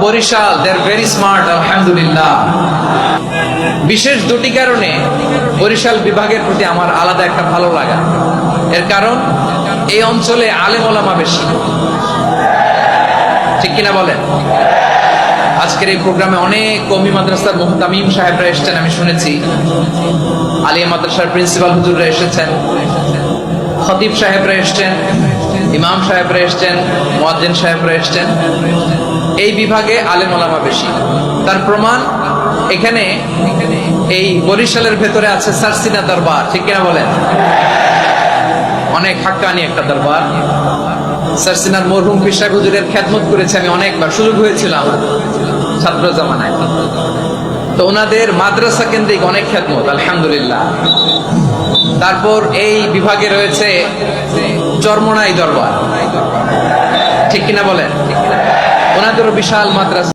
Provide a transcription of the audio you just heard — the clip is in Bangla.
Barishal they are very smart আলহামদুলিল্লাহ বিশেষ দুটি কারণে বরিশাল বিভাগের প্রতি আমার আলাদা একটা ভালো লাগা। এর কারণ, এই অঞ্চলে আলেম ওলামা বেশি। ঠিক কিনা বলেন? আজকের এই প্রোগ্রামে অনেক কমি মাদ্রাসার মুহতামিম সাহেবরা এসেছেন, আমি শুনেছি। আলিয়া মাদ্রাসার প্রিন্সিপাল হুজুররা এসেছেন। খতিব সাহেবরা এসছেন। ইমাম সাহেবরা এসছেন, মোয়াজ্জেন সাহেবরা এসছেন। এই বিভাগে আলেম ওলামা বেশি। তার প্রমাণ এখানে এই বরিশালের ভেতরে আছে সারসিনা দরবার, ঠিক কিনা বলেন? অনেক হাক্কানি একটা দরবার। সারসিনার মরহুম পিসাব হুজুরের খ্যাতমত করেছে, আমি অনেকবার সুযোগ হয়েছিল আমার ছাত্র জামানায়। তো ওনাদের মাদ্রাসা কেন্দ্রিক অনেক খ্যাতমত আলহামদুলিল্লাহ। তারপর এই বিভাগে রয়েছে চরমনাই দরবার। ঠিক কিনা বলেন? ওনাদেরও বিশাল মাদ্রাসা।